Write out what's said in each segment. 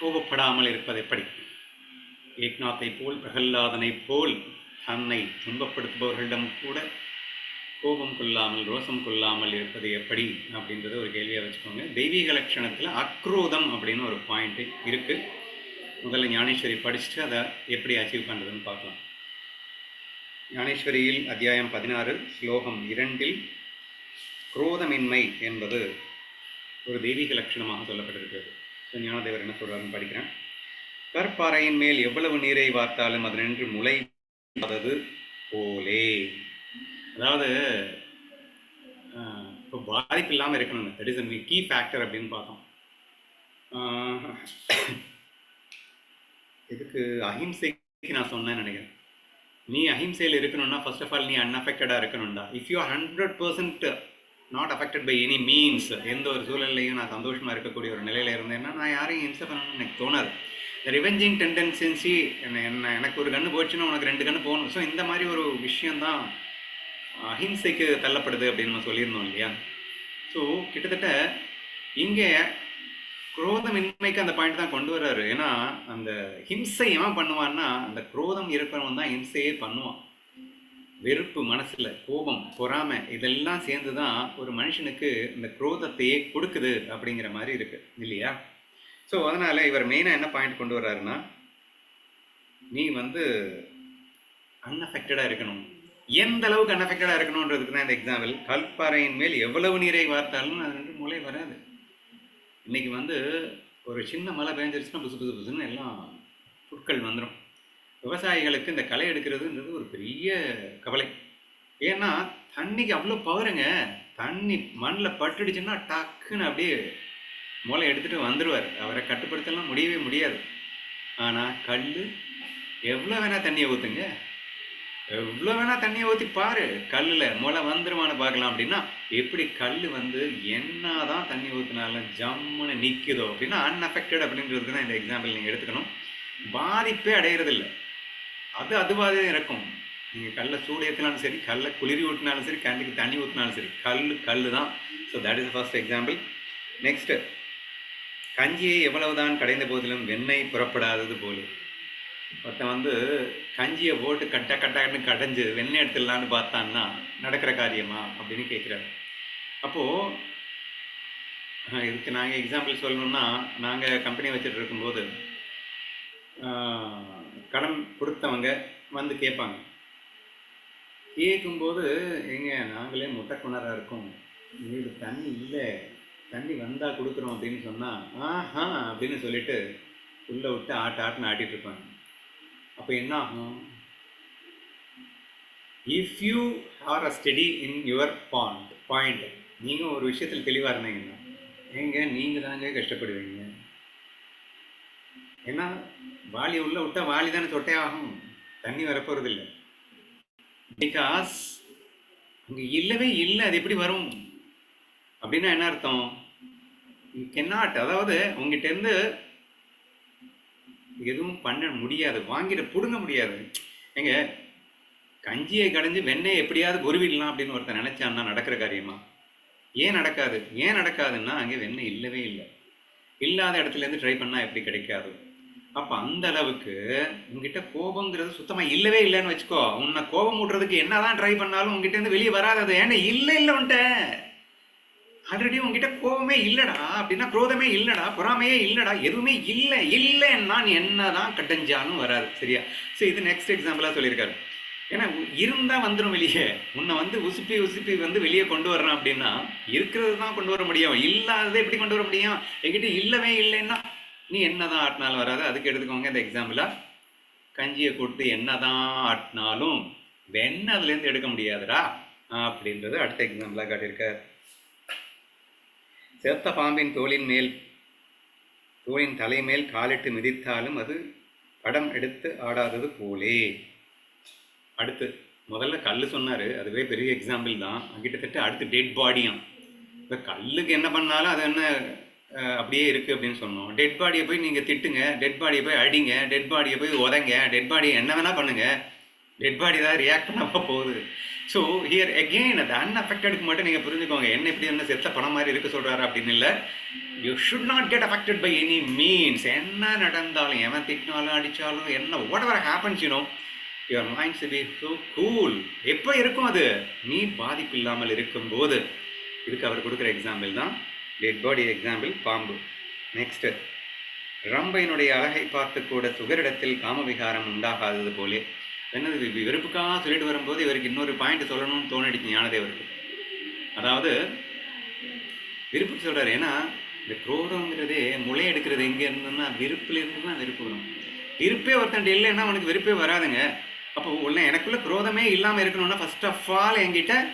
கோபப்படாமல் இருப்பது எப்படி ஏக்நாத்தை போல் பிரகல்லாதனைப் போல் தன்னை துன்பப்படுத்துபவர்களிடம் கூட கோபம் கொள்ளாமல் ரோசம் கொள்ளாமல் இருப்பது எப்படி அப்படின்றத ஒரு கேள்வியாக வச்சுக்கோங்க. தெய்வீக லட்சணத்தில் அக்ரோதம் அப்படின்னு ஒரு பாயிண்ட் இருக்குது முதல்ல ஞானேஸ்வரி படிச்சுட்டு அதை எப்படி அச்சீவ் பண்ணுறதுன்னு பார்க்கலாம். ஞானேஸ்வரியில் அத்தியாயம் பதினாறு ஸ்லோகம் இரண்டில் குரோதமின்மை என்பது ஒரு தெய்வீக லட்சணமாக சொல்லப்பட்டிருக்கிறது. ஸோ ஞானதேவர் என்ன சொல்கிறாருன்னு படிக்கிறேன். கற்பாறையின் மேல் எவ்வளவு நீரை வார்த்தாலும் அது நின்று முளை போலே. அதாவது ஆஹ், இப்போ பாதிப்பு இல்லாமல் இருக்கணும் தட் இஸ் கீ ஃபேக்டர் அப்படின்னு பார்த்தோம். ஆஹ், இதுக்கு அஹிம்சைக்கு நான் சொன்னேன்னு நினைக்கிறேன். நீ அஹிம்சையில் இருக்கணும்னா ஃபர்ஸ்ட் ஆஃப் ஆல் நீ அன்அஃபெக்டடாக இருக்கணும்டா. If you are hundred percent not affected by any means எந்த ஒரு சூழல்லையும் நான் சந்தோஷமாக இருக்கக்கூடிய ஒரு நிலையில் இருந்தேன்னா நான் யாரையும் இம்சை பண்ணணும்னு எனக்கு தோணாது. இந்த ரிவெஞ்சிங் டெண்டன்சென்சி என்ன என்ன எனக்கு ஒரு கன்று போச்சுன்னா உனக்கு ரெண்டு கன்று போகணும். ஸோ இந்த மாதிரி ஒரு விஷயந்தான் அஹிம்சைக்கு தள்ளப்படுது அப்படின்னு நம்ம சொல்லியிருந்தோம் இல்லையா? ஸோ கிட்டத்தட்ட இங்கே குரோதமின்மைக்கு அந்த பாயிண்ட் தான் கொண்டு வர்றாரு. ஏன்னா அந்த ஹிம்சை எவன் பண்ணுவான்னா அந்த குரோதம் இருக்கிறவன் தான் ஹிம்சையே பண்ணுவான். வெறுப்பு மனசில் கோபம் பொறாமை இதெல்லாம் சேர்ந்து தான் ஒரு மனுஷனுக்கு இந்த குரோதத்தையே கொடுக்குது அப்படிங்கிற மாதிரி இருக்குது இல்லையா? ஸோ அதனால் இவர் மெயினாக என்ன பாயிண்ட் கொண்டு வர்றாருன்னா நீ வந்து அன்அஃபெக்டடாக இருக்கணும். எந்த அளவுக்கு அன்அஃபெக்டடாக இருக்கணுன்றதுக்கு தான் இந்த எக்ஸாம்பிள் கல்பாறையின் மேல் எவ்வளவு நீரை வார்த்தாலும் அது ரெண்டு மூளை வராது. இன்றைக்கி வந்து ஒரு சின்ன மழை பெஞ்சிருச்சுன்னா புசு புசு புசுன்னு எல்லாம் புற்கள் வந்துடும் விவசாயிகளுக்கு இந்த களை எடுக்கிறதுன்றது ஒரு பெரிய கவலை. ஏன்னா தண்ணிக்கு அவ்வளோ பவருங்க. தண்ணி மண்ணில் பட்டுடுச்சுன்னா டக்குன்னு அப்படியே மூளை எடுத்துகிட்டு வந்துடுவார் அவரை கட்டுப்படுத்தலாம் முடியவே முடியாது. ஆனால் கல் எவ்வளோ வேணால் தண்ணியை ஊற்றுங்க எவ்வளோ வேணால் தண்ணியை ஊற்றி பாரு. கல்லில் முளை வந்துடுவான்னு பார்க்கலாம் அப்படின்னா எப்படி கல் வந்து என்னதான் தண்ணி ஊற்றினாலும் ஜம்முன்னு நிற்குதோ அப்படின்னா அன்அஃபெக்டட் அப்படின்றது தான் இந்த எக்ஸாம்பிள் நீங்கள் எடுத்துக்கணும். பாதிப்பே அடையிறதில்ல. அது அதுவாகவே இருக்கும். நீங்கள் கல்லை சூடு ஏற்றினாலும் சரி கல்லை குளிரி ஊட்டினாலும் சரி கண்ணுக்கு தண்ணி ஊற்றினாலும் சரி கல் கல் தான் so that is first example next கஞ்சியை எவ்வளவுதான் கடைந்த போதிலும் வெண்ணெய் புறப்படாதது போல. ஒருத்தன் வந்து கஞ்சியை போட்டு கட்ட கட்டன்னு கடைஞ்சு வெண்ணெய் எடுத்துடலான்னு பார்த்தான்னா நடக்கிற காரியமா அப்படின்னு கேட்குறாரு. அப்போது இதுக்கு நாங்கள் எக்ஸாம்பிள் சொல்லணும்னா நாங்கள் கம்பெனி வச்சுட்டு இருக்கும்போது கடன் கொடுத்தவங்க வந்து கேட்பாங்க. கேட்கும்போது எங்க நாங்களே முட்டை குணராக இருக்கோம். இது தண்ணி இல்லை. தண்ணி வந்தால் கொடுக்குறோம் அப்படின்னு சொன்னால் ஆஹா அப்படின்னு சொல்லிட்டு உள்ளே விட்டு ஆட்டு ஆட்டுன்னு ஆட்டிட்டு இருப்பாங்க. அப்போ என்ன ஆகும் if you are a study in your point point நீங்கள் ஒரு விஷயத்தில் தெளிவாக இருந்தீங்கன்னா ஏங்க நீங்கள் தாங்க கஷ்டப்படுவீங்க. ஏன்னா வாளி உள்ளே விட்டால் வாளி தானே தொட்டே ஆகும். தண்ணி வரப்போகிறதில்லை இல்லை பிகாஸ் அங்கே இல்லவே இல்லை அது எப்படி வரும்? அப்படின்னா என்ன அர்த்தம்? கென்னாட் அதாவது உங்ககிட்டேருந்து எதுவும் பண்ண முடியாது வாங்கிட பிடுங்க முடியாது. எங்க கஞ்சியை கடைஞ்சு வெண்ணெய் எப்படியாவது பொருவிடலாம் அப்படின்னு ஒருத்தன் நினைச்சான்னா நடக்கிற காரியமா? ஏன் நடக்காது? ஏன் நடக்காதுன்னா அங்கே வெண்ணெய் இல்லவே இல்லை. இல்லாத இடத்துல இருந்து ட்ரை பண்ணால் எப்படி கிடைக்காது? அப்ப அந்த அளவுக்கு உங்ககிட்ட கோபங்கிறது சுத்தமா இல்லவே இல்லைன்னு வச்சுக்கோ. உன்னை கோபம் ஊட்டுறதுக்கு என்னதான் ட்ரை பண்ணாலும் உங்ககிட்ட இருந்து வெளியே வராதது. ஏன்னா இல்லை இல்லை உன்ட்ட ஆல்ரெடி உங்ககிட்ட கோபமே இல்லடா அப்படின்னா குரோதமே இல்லடா பொறாமையே இல்லடா எதுவுமே இல்லை இல்லைன்னா நீ என்னதான் கட்டஞ்சாலும் வராது சரியா? சரி இது நெக்ஸ்ட் எக்ஸாம்பிளா சொல்லியிருக்காரு. ஏன்னா இருந்தால் வந்துடும் வெளியே. உன்னை வந்து உசுப்பி உசுப்பி வந்து வெளியே கொண்டு வரணும் அப்படின்னா இருக்கிறது தான் கொண்டு வர முடியும். இல்லாததை எப்படி கொண்டு வர முடியும்? என்கிட்ட இல்லவே இல்லைன்னா நீ என்னதான் ஆட்டினாலும் வராது. அதுக்கு எடுத்துக்கோங்க இந்த எக்ஸாம்பிளாக கஞ்சியை கொடுத்து என்னதான் ஆட்டினாலும் வெண்ணெய் அதுலேருந்து எடுக்க முடியாதுடா அப்படின்றது அடுத்த எக்ஸாம்பிளாக காட்டியிருக்கார். செத்த பாம்பின் தோளின் மேல் தோளின் தலைமேல் காலிட்டு மிதித்தாலும் அது படம் எடுத்து ஆடாதது போலே. அடுத்து முதல்ல கல் சொன்னார். அதுவே பெரிய எக்ஸாம்பிள் தான். கிட்டத்தட்ட அடுத்து டெட் பாடியாம் இப்போ கல்லுக்கு என்ன பண்ணாலும் அது என்ன அப்படியே இருக்குது அப்படின்னு சொன்னோம். டெட் பாடியை போய் நீங்கள் திட்டுங்க டெட் பாடியை போய் அடிங்க டெட் பாடியை போய் உதங்க டெட் பாடியை என்ன வேணால் பண்ணுங்கள் டெட் பாடி தான் ரியாக்ட் பண்ணாமல் போகுது. ஸோ ஹியர் அகெயின் அந்த அன்அஃபெக்டடுக்கு மட்டும் நீங்கள் புரிஞ்சுக்கோங்க என்ன இப்படி என்ன செத்த பணம் மாதிரி இருக்க சொல்கிறாரு அப்படின்னு இல்லை. You should not get affected by any means என்ன நடந்தாலும் எவன் திட்டினாலும் அடித்தாலும் என்ன what ever happens you know your minds be so cool எப்போ இருக்கும் அது? நீ பாதிப்பு இல்லாமல் இருக்கும்போது. இதுக்கு அவர் கொடுக்குற எக்ஸாம்பிள் தான். டெட் பாடி எக்ஸாம்பிள் பாம்பு. நெக்ஸ்ட்டு ரம்பையினுடைய அழகை பார்த்து கூட சுகரிடத்தில் காமவிகாரம் உண்டாகாதது போலே. என்னது வி- வெறுப்புக்காக சொல்லிட்டு வரும்போது இவருக்கு இன்னொரு பாயிண்ட் சொல்லணும்னு தோணிடுச்சு ஞானதேவருக்கு. அதாவது விருப்புக்கு சொல்கிறார் ஏன்னா இந்த குரோதங்கிறதே முளை எடுக்கிறது எங்கே இருந்ததுன்னா விருப்பிலிருந்து தான் விருப்பு வரும். விருப்பே ஒருத்தன் இல்லைன்னா அவனுக்கு விருப்பே வராதுங்க. அப்போ உள்ள எனக்குள்ள குரோதமே இல்லாமல் இருக்கணும்னா ஃபர்ஸ்ட் ஆஃப் ஆல் என்கிட்ட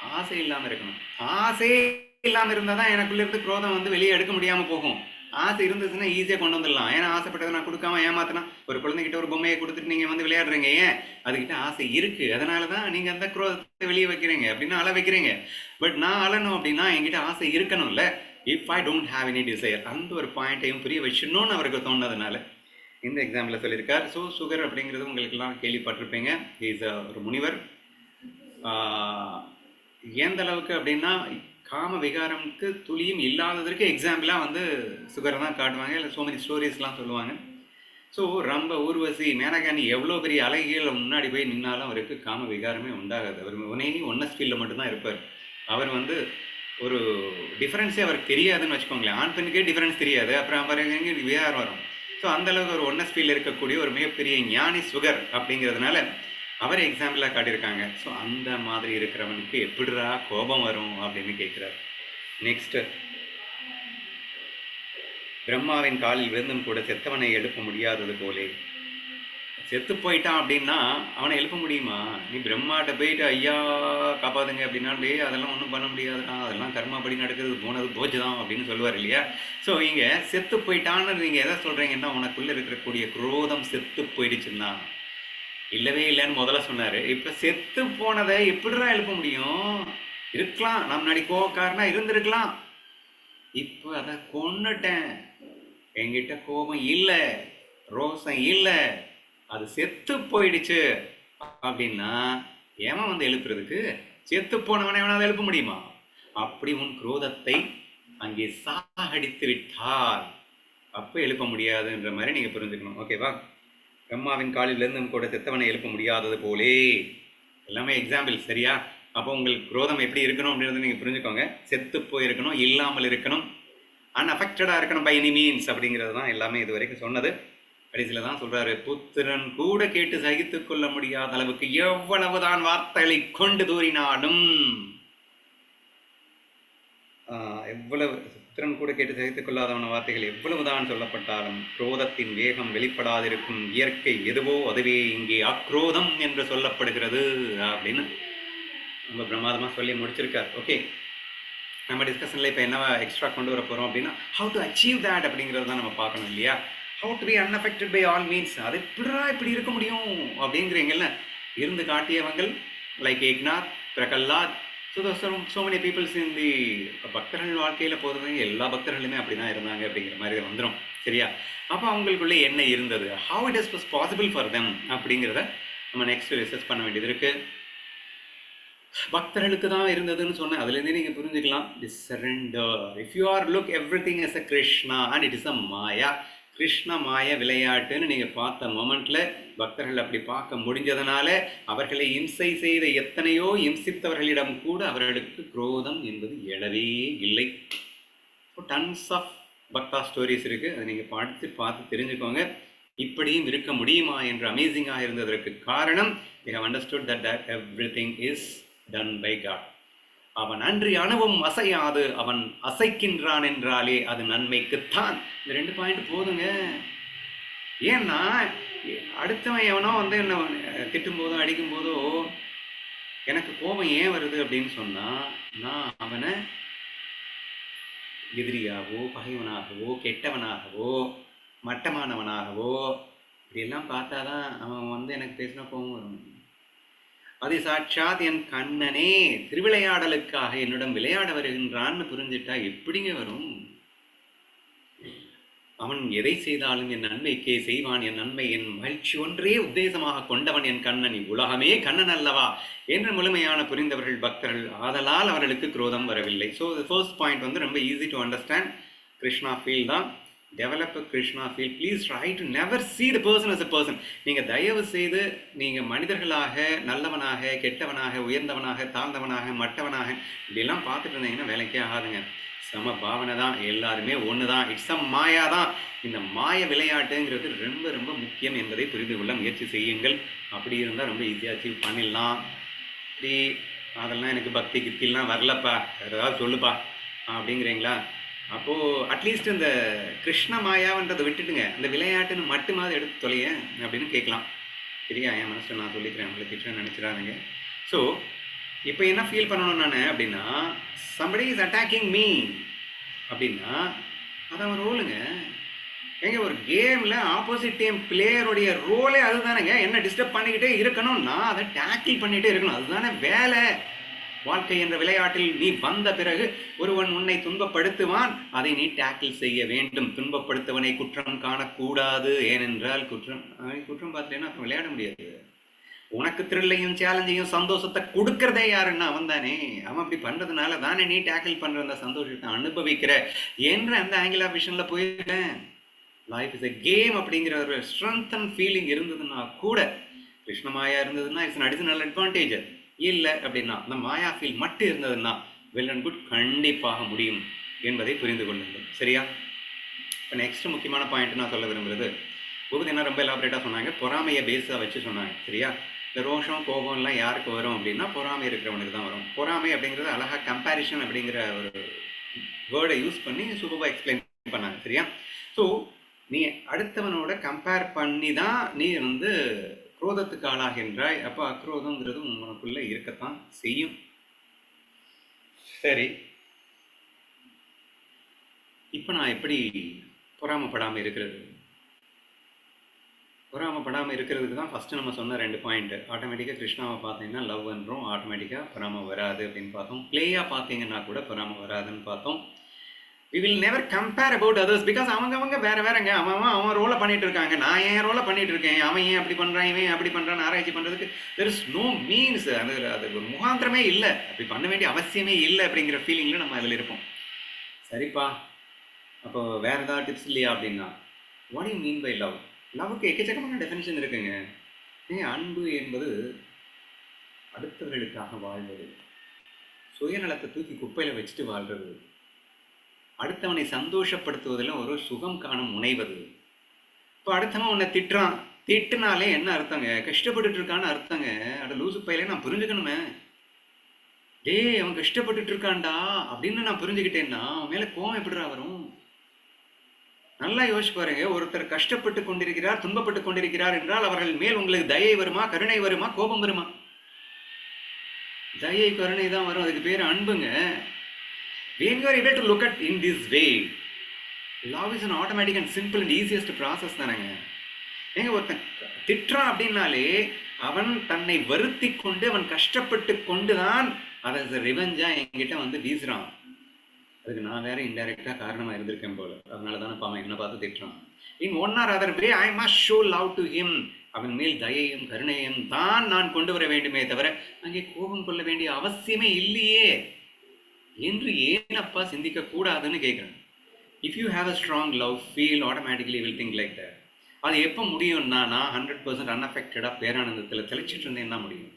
ஆசை இல்லாமல் இருக்கணும். ஆசையே இல்லாம இருந்தா தான் எனக்குள்ள இருந்து குரோதம் வந்து வெளியே எடுக்க முடியாம போகும். ஆசை இருந்துச்சுன்னா ஈஸியாக கொண்டு வந்துடலாம். ஏன்னா ஆசைப்பட்டதை நான் கொடுக்காம ஏமாத்தினா ஒரு குழந்தைகிட்ட ஒரு பொம்மையை கொடுத்துட்டு நீங்கள் வந்து விளையாடுறீங்க. ஏன்? அதுகிட்ட ஆசை இருக்கு. அதனால தான் நீங்கள் அந்த குரோதத்தை வெளியே வைக்கிறீங்க அப்படின்னா அழ வைக்கிறீங்க. பட் நான் அழணும் அப்படின்னா என்கிட்ட ஆசை இருக்கணும்ல. If I don't have any desire அந்த ஒரு பாயிண்ட்டையும் புரிய வச்சிடணும்னு அவருக்கு தோணுனதுனால இந்த எக்ஸாம்பிளில் சொல்லியிருக்கார். ஸோ சுகர் அப்படிங்கிறது உங்களுக்கெல்லாம் கேள்விப்பட்டிருப்பீங்க. இஸ் ஒரு முனிவர். எந்த அளவுக்கு அப்படின்னா காம விகாரம்க்கு துளியும் இல்லாததற்கு எக்ஸாம்பிளாக வந்து சுகரை தான் காட்டுவாங்க. இல்லை சோ மெனி ஸ்டோரிஸ்லாம் சொல்லுவாங்க. ஸோ ரொம்ப ஊர்வசி மேனகாணி எவ்வளோ பெரிய அழகிகள் முன்னாடி போய் நின்னாலும் அவருக்கு காம விகாரமே உண்டாகாது. அவர் ஒன்னே ஒன்னஸ் ஃபீல்டில் மட்டும்தான் இருப்பார். அவர் வந்து ஒரு டிஃப்ரென்ஸே அவருக்கு தெரியாதுன்னு வச்சுக்கோங்களேன். ஆண் பெண்ணுக்கே டிஃப்ரென்ஸ் தெரியாது. அப்புறம் பாருங்க விகாரம் வரும். ஸோ அந்தளவுக்கு ஒரு ஒன்னஸ் ஃபீல்டில் இருக்கக்கூடிய ஒரு மிகப்பெரிய ஞானி சுகர் அப்படிங்கிறதுனால அவரை எக்ஸாம்பிளாக காட்டியிருக்காங்க. ஸோ அந்த மாதிரி இருக்கிறவனுக்கு எப்படிரா கோபம் வரும் அப்படின்னு கேட்குறாரு. நெக்ஸ்ட் பிரம்மாவின் காலில் விழுந்தும் கூட செத்தவனை எழுப்ப முடியாதது போலே. செத்து போயிட்டான் அப்படின்னா அவனை எழுப்ப முடியுமா? நீ பிரம்மாட்ட போயிட்டு ஐயா காப்பாதுங்க அப்படின்னா டே அதெல்லாம் ஒன்றும் பண்ண முடியாதுடா. அதெல்லாம் கர்மாப்படி நடக்குது. போனது போச்சு தான் அப்படின்னு சொல்லுவார் இல்லையா? ஸோ இங்கே செத்து போயிட்டான்னு நீங்கள் எதை சொல்கிறீங்கன்னா உனக்குள்ளே இருக்கக்கூடிய குரோதம் செத்து போயிடுச்சுன்னா. இல்லவே இல்லைன்னு முதல்ல சொன்னாரு. இப்ப செத்து போனதை எப்படிதான் எழுப்ப முடியும்? இருக்கலாம். நான் முன்னாடி கோவக்காரனா இருந்திருக்கலாம். இப்போ அதை கொன்னுட்டேன். என்கிட்ட கோபம் இல்லை. ரோசம் இல்லை. அது செத்து போயிடுச்சு. அப்படின்னா ஏமா வந்து எழுப்புறதுக்கு? செத்து போனவனை எவனாவது எழுப்ப முடியுமா? அப்படி உன் குரோதத்தை அங்கே சாகடித்து விட்டால் அப்போ எழுப்ப முடியாதுன்ற மாதிரி நீங்க புரிஞ்சுக்கணும். ஓகேவா? பிரம்மாவின் காலிலிருந்து கூட செத்தவனை எழுப்ப முடியாதது போலே. எல்லாமே எக்ஸாம்பிள் சரியா? அப்போ உங்களுக்கு குரோதம் எப்படி இருக்கணும் அப்படின்றத நீங்கள் புரிஞ்சுக்கோங்க. செத்து போயிருக்கணும் இல்லாமல் இருக்கணும். அன்அஃபெக்டடாக இருக்கணும் பை எனி மீன்ஸ் அப்படிங்கிறது தான் எல்லாமே இது வரைக்கும் சொன்னது. கடைசியில் தான் சொல்கிறாரு புத்திரன் கூட கேட்டு சகித்து கொள்ள முடியாத அளவுக்கு எவ்வளவுதான் வார்த்தைகளை கொண்டு தூறினாலும் எவ்வளவு புத்திரன் கூட கேட்டு சகித்துக் கொள்ளாதவன வார்த்தைகள் எவ்வளவுதான் சொல்லப்பட்டாலும் குரோதத்தின் வேகம் வெளிப்படாதிருக்கும் இயற்கை எதுவோ அதுவே இங்கே அக்ரோதம் என்று சொல்லப்படுகிறது அப்படின்னு ரொம்ப பிரமாதமா சொல்லி முடிச்சிருக்கார். ஓகே நம்ம டிஸ்கஷனில் இப்போ என்னவா எக்ஸ்ட்ரா கொண்டு வர போகிறோம் அப்படின்னா ஹவு டு அச்சீவ் தேட் அப்படிங்கிறது தான் நம்ம பார்க்கணும் இல்லையா? How to be unaffected by all means அது எப்படிடா இப்படி இருக்க முடியும் அப்படிங்கிறீங்கல்ல? இருந்து காட்டியவங்கள் like Eknath Prahlad so so so many peoples இந்த பக்தர்கள் வாழ்க்கையில் போகிறவங்க எல்லா பக்தர்களுமே அப்படி தான் இருந்தாங்க அப்படிங்கிற மாதிரி வந்துடும் சரியா அப்போ அவங்களுக்குள்ளே என்ன இருந்தது how it is was possible for them அப்படிங்கிறத நம்ம நெக்ஸ்ட் ரிசர்ச் பண்ண வேண்டியது இருக்குது பக்தர்களுக்கு தான் இருந்ததுன்னு சொன்னேன் அதுலேருந்தே நீங்கள் புரிஞ்சுக்கலாம் the surrender if you are look every thing is a Krishna and it is a maya Krishna மாய விளையாட்டுன்னு நீங்கள் பார்த்த மொமெண்ட்ல பக்தர்கள் அப்படி பார்க்க முடிஞ்சதுனால அவர்களை இம்சை செய்த எத்தனையோ இம்சித்தவர்களிடம் கூட அவர்களுக்கு குரோதம் என்பது எழவே இல்லை. டன்ஸ் ஆஃப் பக்தா ஸ்டோரிஸ் இருக்கு. அதை நீங்கள் படித்து பார்த்து தெரிஞ்சுக்கோங்க. இப்படியும் இருக்க முடியுமா என்று அமேசிங்காக இருந்ததற்கு காரணம் we understood that that everything is done by God அவன் அன்றி அணுவும் அசையாது அவன் அசைக்கின்றான் என்றாலே அது நன்மைக்குத்தான். இந்த ரெண்டு பாயிண்ட் போதுங்க. ஏன்னா அடுத்தவன் எவனோ வந்து என்ன திட்டும் போதோ அடிக்கும் போதோ எனக்கு கோபம் ஏன் வருது அப்படின்னு சொன்னா நான் அவனை எதிரியாகவோ பகைவனாகவோ கெட்டவனாகவோ மட்டமானவனாகவோ இப்படியெல்லாம் பார்த்தாதான் அவன் வந்து எனக்கு பேசின கோபம் வரும். அது சாட்சாத் என் கண்ணனே திருவிளையாடலுக்காக என்னிடம் விளையாட வருகின்றான்னு புரிஞ்சிட்டா எப்படிங்க வரும்? அவன் எதை செய்தாலும் என் நன்மைக்கே செய்வான் என் நன்மை என் மகிழ்ச்சி ஒன்றே உத்தேசமாக கொண்டவன் என் கண்ணன். உலகமே கண்ணன் அல்லவா? என்று முழுமையான புரிந்தவர்கள் பக்தர்கள் ஆதலால் அவர்களுக்கு குரோதம் வரவில்லை. ஸோ ஃபர்ஸ்ட் பாயிண்ட் வந்து ரொம்ப easy to understand Krishna feel தான். Develop Krishna feel please try to never see the person as a person நீங்கள் தயவு செய்து நீங்கள் மனிதர்களாக நல்லவனாக கெட்டவனாக உயர்ந்தவனாக தாழ்ந்தவனாக மட்டவனாக இப்படிலாம் பார்த்துட்டு இருந்தீங்கன்னா வேலைக்கே ஆகாதுங்க. சம பாவனை தான் எல்லாருமே ஒன்று தான். இட்ஸ் அ மாயா தான். இந்த மாய விளையாட்டுங்கிறது ரொம்ப ரொம்ப முக்கியம் என்பதை புரிந்து கொள்ள முயற்சி செய்யுங்கள். அப்படி இருந்தால் ரொம்ப ஈஸியாக அச்சீவ் பண்ணிடலாம். இப்படி அதெல்லாம் எனக்கு பக்தி கித்திலாம் வரலப்பா. வேறு ஏதாவது சொல்லுப்பா. அப்படிங்கிறீங்களா? அப்போது அட்லீஸ்ட் இந்த கிருஷ்ண மாயாவன்றதை விட்டுடுங்க இந்த விளையாட்டுன்னு மட்டுமாவது எடுத்து தொலைய அப்படின்னு கேட்கலாம். சரியா? என் மனசில் நான் சொல்லிக்கிறேன். உங்களை திட்டுறேன் நினச்சிடாதீங்க. ஸோ இப்போ என்ன ஃபீல் பண்ணணும் நான் அப்படின்னா சம்படி இஸ் அட்டாக்கிங் மீ அப்படின்னா அது அவன் ரோலுங்க ஏங்க ஒரு கேமில் ஆப்போசிட் டீம் பிளேயருடைய ரோலே அதுதானேங்க. என்ன டிஸ்டர்ப் பண்ணிக்கிட்டே இருக்கணும்னா அதை டேக்கிள் பண்ணிகிட்டே இருக்கணும். அதுதானே வேலை. வாழ்க்கை என்ற விளையாட்டில் நீ வந்த பிறகு ஒருவன் உன்னை துன்பப்படுத்துவான் அதை நீ டேக்கிள் செய்ய வேண்டும். துன்பப்படுத்தவனை குற்றம் காணக்கூடாது. ஏனென்றால் குற்றம் குற்றம் பார்த்துட்டேன்னா அப்புறம் விளையாட முடியாது. உனக்கு த்ரில்லையும் சேலஞ்சையும் சந்தோஷத்தை கொடுக்கறதே யாருன்னா அவன் தானே. அவன் அப்படி பண்றதுனால தானே நீ டேக்கிள் பண்ற அந்த சந்தோஷத்தை அனுபவிக்கிற என்ற அந்த ஆங்கிலா விஷனில் போயிருக்கேன் லைஃப் இஸ் எ கேம் அப்படிங்கிற ஒரு ஸ்ட்ரென்த் அண்ட் ஃபீலிங் இருந்ததுன்னா கூட கிருஷ்ணமாயா இருந்ததுன்னா இட்ஸ் அடிஷனல் அட்வான்டேஜ் இல்லை அப்படின்னா அந்த மாயா ஃபீல் மட்டும் இருந்ததுன்னா வெல் அண்ட் குட் கண்டிப்பாக முடியும் என்பதை புரிந்து கொள்ளுங்கள். சரியா? இப்போ நெக்ஸ்ட் முக்கியமான பாயிண்ட் நான் சொல்ல விரும்புறது பூபதி என்ன ரொம்ப எலாபரேட்டாக சொன்னாங்க? பொறாமையை பேஸாக வச்சு சொன்னாங்க. சரியா? இந்த ரோஷம் கோபம்லாம் யாருக்கு வரும் அப்படின்னா பொறாமை இருக்கிறவனுக்கு தான் வரும். பொறாமை அப்படிங்கிறது அழகாக கம்பேரிஷன் அப்படிங்கிற ஒரு வேர்டை யூஸ் பண்ணி சூப்பராக எக்ஸ்பிளைன் பண்ணாங்க. சரியா? ஸோ நீ அடுத்தவனோட கம்பேர் பண்ணி தான் நீ வந்து குரோதத்துக்கு ஆளாகின்றாய். அப்போ அக்ரோதங்கிறது உனக்குள்ள இருக்கத்தான் செய்யும். சரி. இப்போ நான் எப்படி பொறாமப்படாமல் இருக்கிறது? பொறாமப்படாமல் இருக்கிறதுக்கு தான் ஃபஸ்ட்டு நம்ம சொன்ன ரெண்டு பாயிண்ட் ஆட்டோமேட்டிக்காக கிருஷ்ணாவை பார்த்தீங்கன்னா லவ் பண்ணுறோம் ஆட்டோமேட்டிக்காக பொறாமல் வராது அப்படின்னு பார்த்தோம். பிளேயாக பார்த்தீங்கன்னா கூட பொறாமல் வராதுன்னு பார்த்தோம். We will never compare about others because அவங்க அவங்க வேற வேறங்க. அவன் அவன் அவன் ரோலை பண்ணிட்டு இருக்காங்க. நான் என் ரோலை பண்ணிட்டு இருக்கேன்? அவன் ஏன் அப்படி பண்ணுறான் இவன் அப்படி பண்ணுறான் ஆராய்ச்சி பண்ணுறதுக்கு தெர் இஸ் நோ மீன்ஸ் அது அது ஒரு முகாந்திரமே இல்லை. அப்படி பண்ண வேண்டிய அவசியமே இல்லை அப்படிங்கிற ஃபீலிங்ல நம்ம அதில் இருப்போம். சரிப்பா. அப்போ வேற ஏதாவது டிப்ஸ் இல்லையா அப்படின்னா what you mean by love லவ்வுக்கு எக்கச்சக்கமான டெஃபினேஷன் இருக்குங்க. ஏன் அன்பு என்பது அடுத்தவர்களுக்காக வாழ்வது. சுயநலத்தை தூக்கி குப்பையில் வச்சுட்டு வாழ்றது. அடுத்தவனை சந்தோஷப்படுத்துவதில் ஒரு சுகம் காண முனைவது. இப்போ அடுத்தவன் உன்னை திட்டுறான். திட்டுனாலே என்ன அர்த்தங்க? கஷ்டப்பட்டுட்டு இருக்கான்னு அர்த்தங்க. அட லூசு பையில நான் புரிஞ்சுக்கணுமே. டேய் அவன் கஷ்டப்பட்டுட்டு இருக்கான்டா அப்படின்னு நான் புரிஞ்சுக்கிட்டேன்னா அவன் மேலே கோவம் எப்படிடா வரும்? நல்லா யோசிச்சு பாருங்க. ஒருத்தர் கஷ்டப்பட்டு கொண்டிருக்கிறார் துன்பப்பட்டு கொண்டிருக்கிறார் என்றால் அவர்கள் மேல் உங்களுக்கு தயை வருமா கருணை வருமா கோபம் வருமா? தயை கருணை தான் வரும். அதுக்கு பேர் அன்புங்க. When you are able to look at in this way love is an automatic and simple and easiest process தானேங்க. ஏங்க ஒருத்தன் திட்டுறான் அப்படின்னாலே அவன் தன்னை வருத்தி கொண்டு அவன் கஷ்டப்பட்டு கொண்டு தான் அதை ரிவெஞ்சா என்கிட்ட வந்து வீசுறான். அதுக்கு நான் வேற இன்டைரக்டா காரணமா இருந்திருக்கேன் போல. அதனால தானே அவன் என்ன பார்த்து திட்டுறான். In one or other way I must show love to him அவன் மேல் தயையும் கருணையும் தான் நான் கொண்டு வர வேண்டுமே தவிர அங்கே கோபம் கொள்ள வேண்டிய அவசியமே இல்லையே. என்று ஏன் அப்பா சிந்திக்க கூடாதுன்னு கேட்குறேன் if you have a strong love feel automatically will think like that அது எப்போ முடியும்னா நான் ஹண்ட்ரட் பர்சன்ட் அன்அஃபெக்டடாக பேரானந்தத்தில் தெளிச்சிட்டு இருந்தேன்னா முடியும்.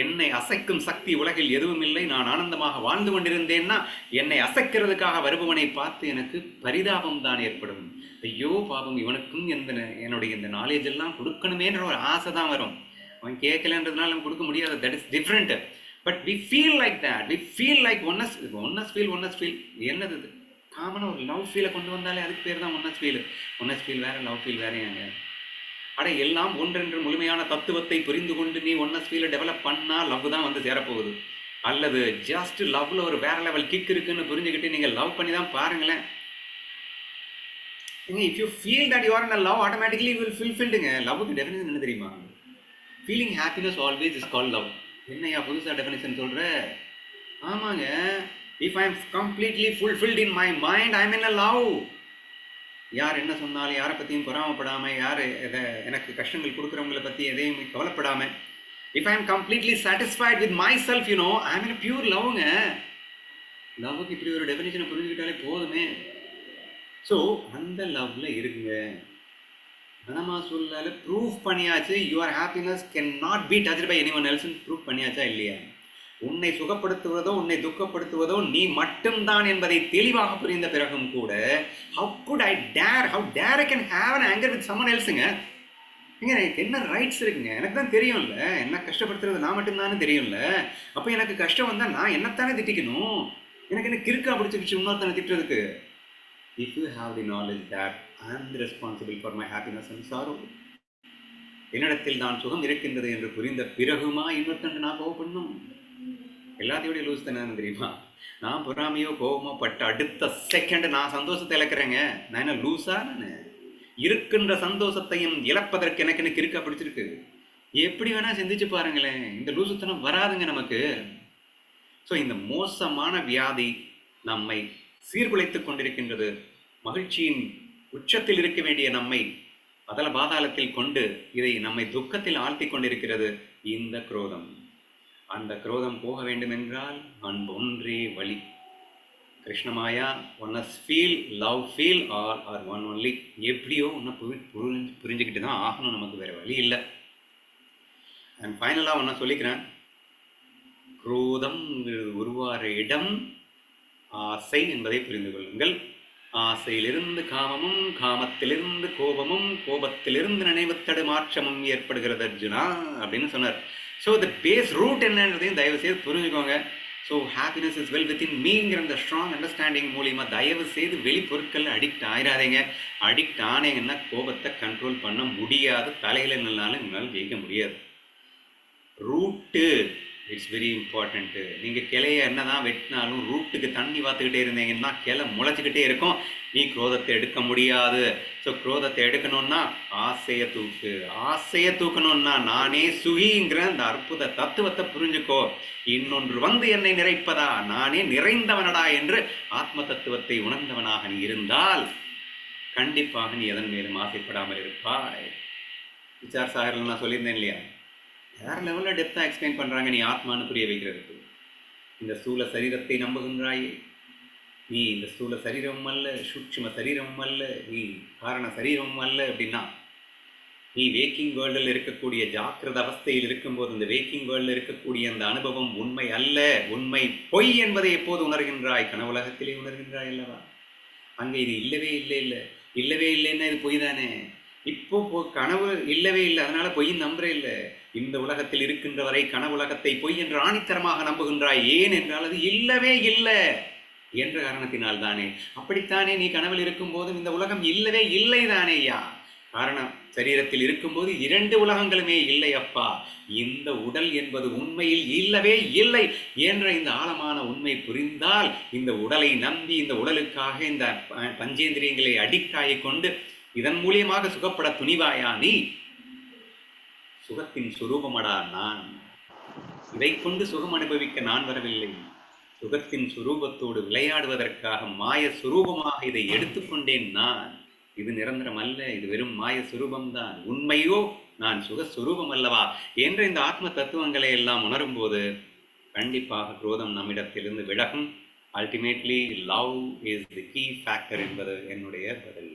என்னை அசைக்கும் சக்தி உலகில் எதுவும் இல்லை நான் ஆனந்தமாக வாழ்ந்து கொண்டிருந்தேன்னா என்னை அசைக்கிறதுக்காக வருபவனை பார்த்து எனக்கு பரிதாபம் தான் ஏற்படும். ஐயோ பாவம் இவனுக்கும் எந்த என்னுடைய இந்த நாலேஜ் எல்லாம் கொடுக்கணுமேன்ற ஒரு ஆசை தான் வரும். அவன் கேட்கலன்றதுனால நம்ம கொடுக்க முடியாது. That is different but we feel like that we feel like oneness oneness feel oneness feel என்னது இது? காமனாக ஒரு லவ் ஃபீலை கொண்டு வந்தாலே அதுக்கு பேர் தான் ஒன்னஸ் ஃபீல் ஒன்னஸ் ஃபீல் வேறு லவ் ஃபீல் வேறையாங்க அட எல்லாம் ஒன்றென்று முழுமையான தத்துவத்தை புரிந்து கொண்டு நீ ஒன்னஸ் ஃபீலை டெவலப் பண்ணால் லவ் தான் வந்து சேரப்போகுது. அல்லது ஜஸ்ட் லவ்ல ஒரு வேற லெவல் கிக் இருக்குன்னு புரிஞ்சுக்கிட்டு நீங்கள் லவ் பண்ணி தான் பாருங்களேன். If you feel that you're a love automatically will ஃபில்ஃபில்டுங்க லவ்வுக்கு டெஃபினேஷன் என்ன தெரியுமா? Feeling happiness always is call love என்னையா புதுசாக டெஃபினேஷன் சொல்கிற ஆமாங்க. If I am completely fulfilled in my mind I mean a love யார் என்ன சொன்னாலும் யாரை பற்றியும் பொறாமப்படாமல் யார் எதை எனக்கு கஷ்டங்கள் கொடுக்குறவங்கள பற்றி எதையும் கவலைப்படாமல் if I am completely satisfied with myself you know I mean pure லவ்ங்க லவ்வுக்கு இப்படி ஒரு டெஃபினேஷனை புரிஞ்சுக்கிட்டாலே போதுமே. ஸோ அந்த லவ்வில் இருக்குங்க மனமா சொல்லால? ப்ரூஃப் பண்ணியாச்சு. Your happiness can not be touch by any one else proof பண்ணியாச்சா இல்லையா? உன்னை சுகப்படுத்துவதோ உன்னை துக்கப்படுத்துவதோ நீ மட்டும்தான் என்பதை தெளிவாக புரிந்த பிறகும் கூட how could I dare how dare I can have an anger with someone எல்ஸுங்க ஏங்க எனக்கு என்ன ரைட்ஸ் இருக்குங்க? எனக்கு தான் தெரியும்ல. என்ன கஷ்டப்படுத்துறது நான் மட்டும்தானே தெரியும்ல. அப்போ எனக்கு கஷ்டம் வந்தால் நான் என்னத்தானே திட்டிக்கணும்? எனக்கு என்ன கிறுக்கா பிடிச்சிருச்சு இன்னொருத்தனை திட்டுறதுக்கு? If you have the knowledge that I am the responsible for my happiness and sorrow என்னிடத்தில் தான் சுகம் இருக்கின்றது என்று புரிந்த பிறகுமா இன்னொருத்தன் நான் கோவப்படணும் எல்லாத்தையோட லூஸ் தானே தெரியுமா? நான் பொறாமையோ கோபமோ பட்டு அடுத்த செகண்ட் நான் சந்தோஷத்தை இழக்கிறேங்க. நான் என்ன லூஸா நான்? இருக்கின்ற சந்தோஷத்தையும் இழப்பதற்கு எனக்கு எனக்கு இருக்க பிடிச்சிருக்கு? எப்படி வேணா சிந்திச்சு பாருங்களேன். இந்த லூசுத்தனம் வராதுங்க நமக்கு. ஸோ இந்த மோசமான வியாதி நம்மை சீர்குலைத்துக் கொண்டிருக்கின்றது. மகிழ்ச்சியின் உச்சத்தில் இருக்க வேண்டிய நம்மை அதல பாதாளத்தில் கொண்டு இதை நம்மை துக்கத்தில் ஆழ்த்தி கொண்டிருக்கிறது இந்த குரோதம். அந்த குரோதம் போக வேண்டும் என்றால் ஒன்றே வழி. கிருஷ்ணமாயா as feel love feel are are one only எப்படியோ ஒன்று புரி புரிஞ்சு புரிஞ்சுக்கிட்டு தான் ஆகணும். நமக்கு வேறு வழி இல்லை. அண்ட் ஃபைனலாக ஒன்றை சொல்லிக்கிறேன். குரோதம் உருவார இடம் ஆசை என்பதை புரிந்து கொள்ளுங்கள். ஆசையிலிருந்து காமமும் காமத்திலிருந்து கோபமும் கோபத்திலிருந்து நினைவுத்தடு மாற்றமும் ஏற்படுகிறது அர்ஜுனா அப்படின்னு சொன்னார். ஸோ த பேஸ் ரூட் என்னன்றதையும் தயவு செய்து புரிஞ்சுக்கோங்க so happiness is well within மீங்கிற அந்த ஸ்ட்ராங் அண்டர்ஸ்டாண்டிங் மூலியமாக தயவு செய்து வெளிப்பொருட்கள் அடிக்ட் ஆயிடாதீங்க அடிக்ட் ஆனீங்கன்னா கோபத்தை கண்ட்ரோல் பண்ண முடியாது. தலையில் நின்னாலும் எங்களால் ஜெயிக்க முடியாது. ரூட்டு இட்ஸ் வெரி இம்பார்ட்டண்ட்டு நீங்கள் கிளைய என்ன தான் வெட்டினாலும் ரூட்டுக்கு தண்ணி பார்த்துக்கிட்டே இருந்தீங்கன்னா கிளை முளைச்சிக்கிட்டே இருக்கும். நீ குரோதத்தை எடுக்க முடியாது. ஸோ குரோதத்தை எடுக்கணும்னா ஆசையை தூக்கு. ஆசையை தூக்கணும்னா நானே சுகிங்கிற அந்த அற்புத தத்துவத்தை புரிஞ்சுக்கோ. இன்னொன்று வந்து என்னை நிறைப்பதா? நானே நிறைந்தவனடா என்று ஆத்ம தத்துவத்தை உணர்ந்தவனாக நீ இருந்தால் கண்டிப்பாக நீ எதன் மேலும் ஆசைப்படாமல் இருப்பாய். விசார் சாகரில் நான் சொல்லியிருந்தேன் இல்லையா? வேற லெவலில் டெப்த்தாக எக்ஸ்பிளைன் பண்ணுறாங்க நீ ஆத்மான்னு புரிய வைக்கிறதுக்கு. இந்த ஸ்தூல சரீரத்தை நம்புகின்றாயே. நீ இந்த ஸ்தூல சரீரம் அல்ல சூட்சும சரீரம் அல்ல நீ காரண சரீரம் அல்ல அப்படின்னா நீ வேக்கிங் வேர்ல்டில் இருக்கக்கூடிய ஜாக்கிரத அவஸ்தையில் இருக்கும்போது இந்த வேக்கிங் வேர்ல்டில் இருக்கக்கூடிய அந்த அனுபவம் உண்மை அல்ல. உண்மை பொய் என்பதை எப்போது உணர்கின்றாய்? கனவுலகத்திலே உணர்கின்றாய் அல்லவா? அங்கே இது இல்லவே இல்லை இல்லை. இல்லவே இல்லைன்னா இது பொய் தானே இப்போ கனவு இல்லவே இல்லை. அதனால பொய் நம்புறே இல்லை. இந்த உலகத்தில் இருக்கின்ற வரை கனவுலகத்தை பொய் என்று ஆணித்தரமாக நம்புகின்றாய். ஏன் என்றால் அது இல்லவே இல்லை என்ற காரணத்தினால் தானே அப்படித்தானே நீ கனவில் இருக்கும் போதும் இந்த உலகம் இல்லவே இல்லை தானேயா காரணம் சரீரத்தில் இருக்கும்போது இரண்டு உலகங்களுமே இல்லை அப்பா. இந்த உடல் என்பது உண்மையில் இல்லவே இல்லை என்ற இந்த ஆழமான உண்மை புரிந்தால் இந்த உடலை நம்பி இந்த உடலுக்காக இந்த பஞ்சேந்திரியங்களை அடிக்ட் கொண்டு இதன் மூலியமாக சுகப்பட துணிவாயா நீ? சுகத்தின் சுரூபமடா நான். இதை கொண்டு சுகம் அனுபவிக்க நான் வரவில்லை. சுகத்தின் சுரூபத்தோடு விளையாடுவதற்காக மாய சுரூபமாக இதை எடுத்துக்கொண்டேன் நான். இது நிரந்தரம் அல்ல இது வெறும் மாய சுரூபம்தான். உண்மையோ? நான் சுக சுரூபம் அல்லவா? என்ற இந்த ஆத்ம தத்துவங்களை எல்லாம் உணரும் போது கண்டிப்பாக குரோதம் நம்மிடத்திலிருந்து விலகும். Ultimately love is the key factor என்பது என்னுடைய பதில்.